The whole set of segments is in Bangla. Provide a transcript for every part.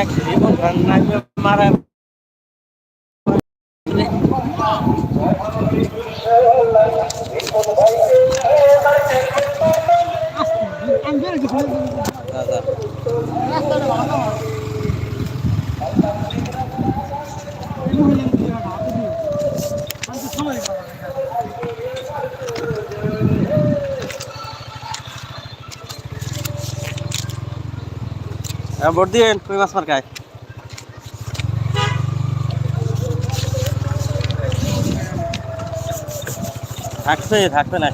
দেখ জীবন মারা ভোট দিন কই মাছ মার্কায় থাকছে থাকবে না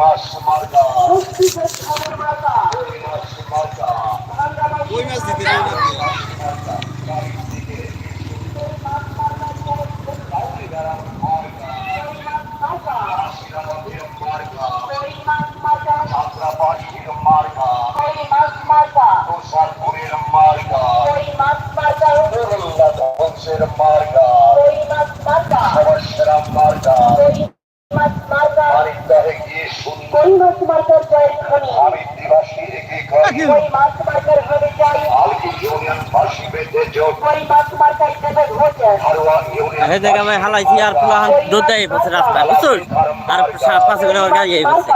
কে कोई জায়গা হালাইছি আর পুলাহান দুধ রাস্তায় আর পাশে করে আমার গাড়ি বসে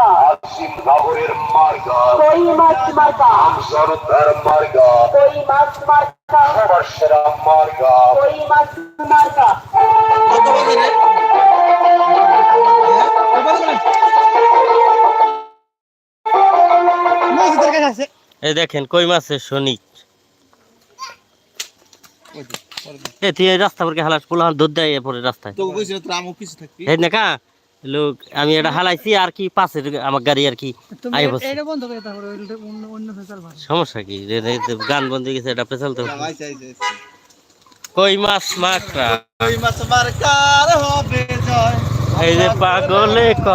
এই দেখেন কই মাছের শনি? এ তুই এই রাস্তা পরে হালাস পুলাহান দুধ দেয় পরে রাস্তায়। তোকে কইছিল তোর আমও কিছু থাকবি। এই না কা লোক আমি এটা হালাইছি আর কি পাশের আমার গাড়ি আর কি আই বসে। এটা বন্ধ করে তারপরে অন্য অন্য ফেসাল সমস্যা কি? গান বন্ধ গেছে এটা তো। কই মাছ মাকড়া মাছ মার হবে জয়। এই যে পাগলে ক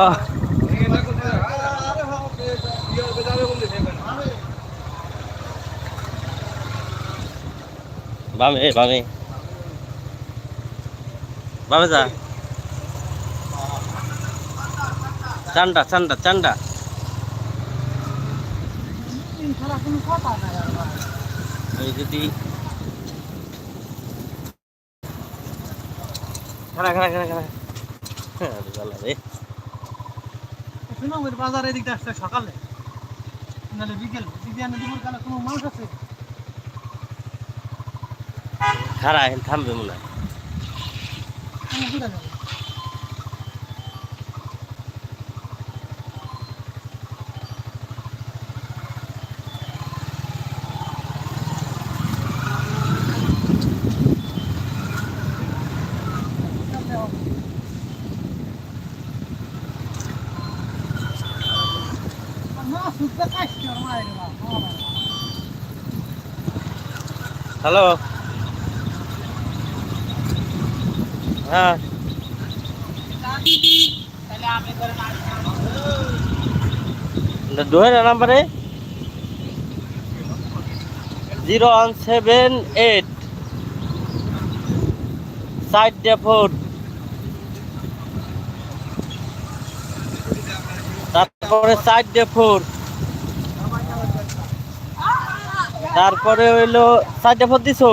বামে বামে। বামে যা। চান্ডা চান্ডা চান্ডা যদি খারা খারা খারা খারা হ্যাঁ রে। শুনো বাজার এদিকটা আসছে সকালে। নাহলে বিকেল। বিকেল দুপুর কালে কোনো মানুষ আছে? খারা এখন থামবে মনে হয়। আমি হ্যাঁ। দুহের নাম্বারে। Zero one seven eight. Side ডেফোর তারপরে সাইড ডেফোর তারপরে হইল সাইড ডেফোর দিছো?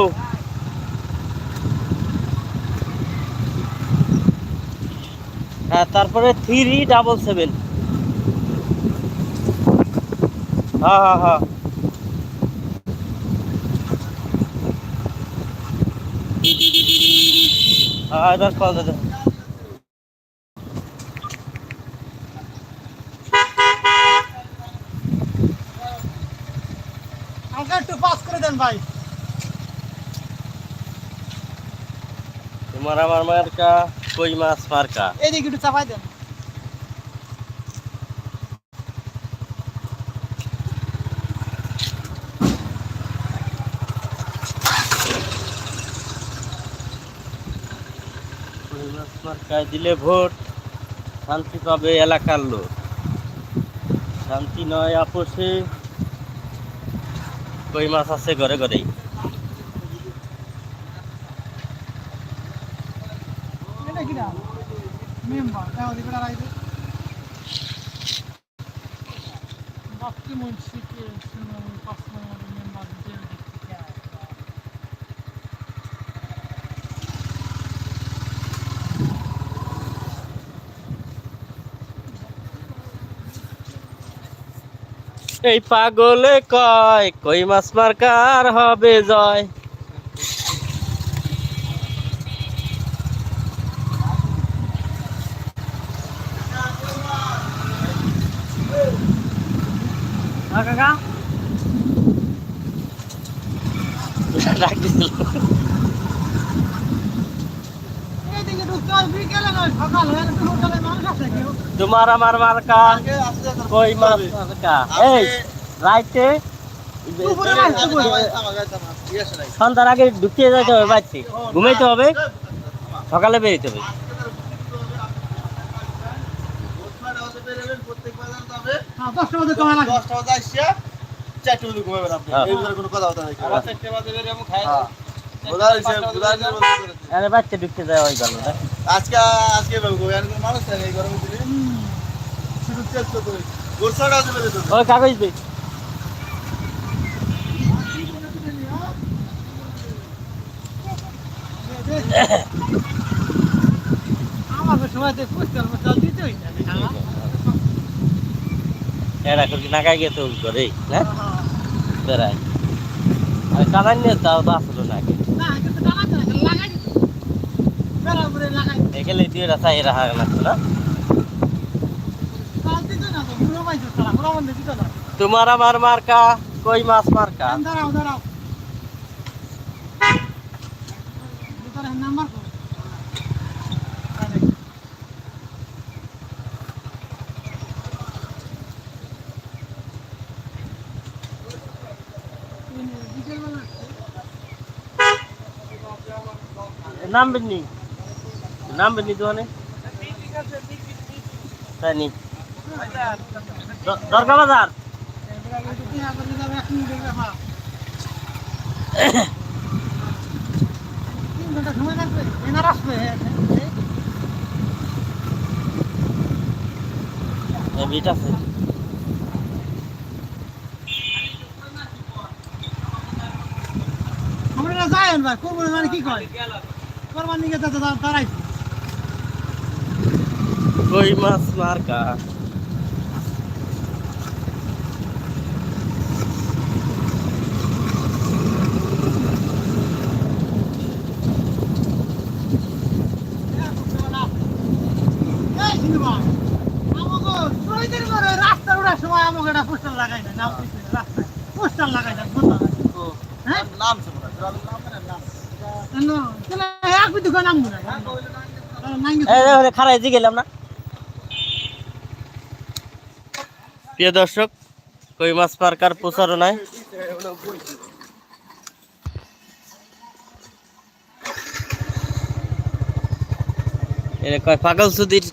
তারপরে থ্রি ডাবল সেভেন হ্যাঁ হ্যাঁ হ্যাঁ একটু পাস করে দেন ভাই। তোমার আমার মায়ের কা কই মাছ মার্কা? এইদিকে একটু চাপাই দেন। দিলে ভোট শান্তি পাবে এলাকার লোক। শান্তি নয় আপোষে। কই মাছ আছে ঘরে ঘরেই। এই পাগলে কয় কই মাছ মার্কার হবে জয় কাকা ডাক দিছিল। এইদিকে ঢুকতে হয় বিকেলে নয় সকাল হয়ে গেছে হোটেলে তোমার আমার মার্কা আগে আসতে যেতে কই মার্কা এই রাইতে। সন্ধ্যার আগে ঢুকিয়ে যাইতে হবে বাড়িতে। ঘুমাইতে হবে সকালে বেরোতে হবে। যাবে। হ্যাঁ দশটা বাজে কমা দশটা বাজে আসছে, চারটে বাজে ঘুমাবেন আপনি। হ্যাঁ। এই ভিতরে কোনো কথা বার্তা নাই। আবার হ্যাঁ। আরে বাচ্চা ঢুকতে যায় ওই গেল আজকে আজকে মানুষ এই বাজে। ওই কাগজ দে জল দিতে হইছে এরা করছি নাগাই গেছে ওই করে, না? বেড়ায়। আর কাদান নিয়ে তাও তো আসলো না করে এখানে রাখা এরা হার লাগতো না? তোমার আমার মার্কা, কই মাছ মার্কা? দাঁড়াও দাঁড়াও। নাম্বার নামবেন নি নামবেন নি দোকানে তাই বাজার? বিট আছে। আমরা যাই মানে কি কয়? কোরবানি নিয়ে যাতে দাঁড়াইছি কই মাছ মার্কা পোস্টার লাগাই না নাম পোস্টার লাগাই না বুঝলাম হ্যাঁ নাম। খারাই জি গেলাম না। প্রিয় দর্শক কই মাছ পার্কার প্রচারণায়? কয় পাগল সুদির